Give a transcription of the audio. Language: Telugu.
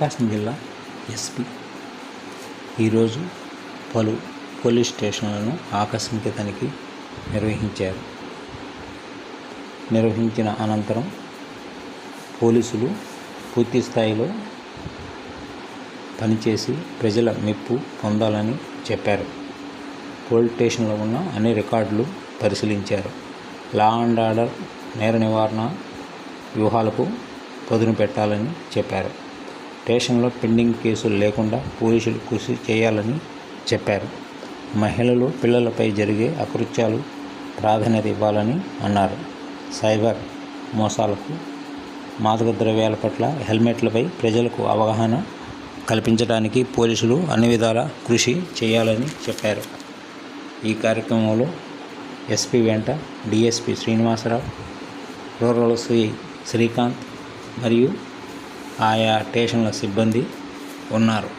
ప్రకాశం జిల్లా ఎస్పీ. ఈరోజు పలు పోలీస్ స్టేషన్లను ఆకస్మిక తనిఖీ నిర్వహించారు. నిర్వహించిన అనంతరం పోలీసులు పూర్తి స్థాయిలో పనిచేసి ప్రజల మెప్పు పొందాలని చెప్పారు. పోలీస్ స్టేషన్లో ఉన్న అన్ని రికార్డులు పరిశీలించారు. లా అండ్ ఆర్డర్ నేర నివారణ వ్యూహాలకు పదును పెట్టాలని చెప్పారు. స్టేషన్లో పెండింగ్ కేసులు లేకుండా పోలీసులు కృషి చేయాలని చెప్పారు. మహిళలు పిల్లలపై జరిగే అకృత్యాలు ప్రాధాన్యత ఇవ్వాలని అన్నారు. సైబర్ మోసాలకు మాదక ద్రవ్యాల పట్ల హెల్మెట్లపై ప్రజలకు అవగాహన కల్పించడానికి పోలీసులు అన్ని విధాల కృషి చేయాలని చెప్పారు. ఈ కార్యక్రమంలో ఎస్పీ వెంట డిఎస్పి శ్రీనివాసరావు రూరల్ శ్రీ శ్రీకాంత్ మరియు ఆయా స్టేషన్ల సిబ్బంది ఉన్నారు.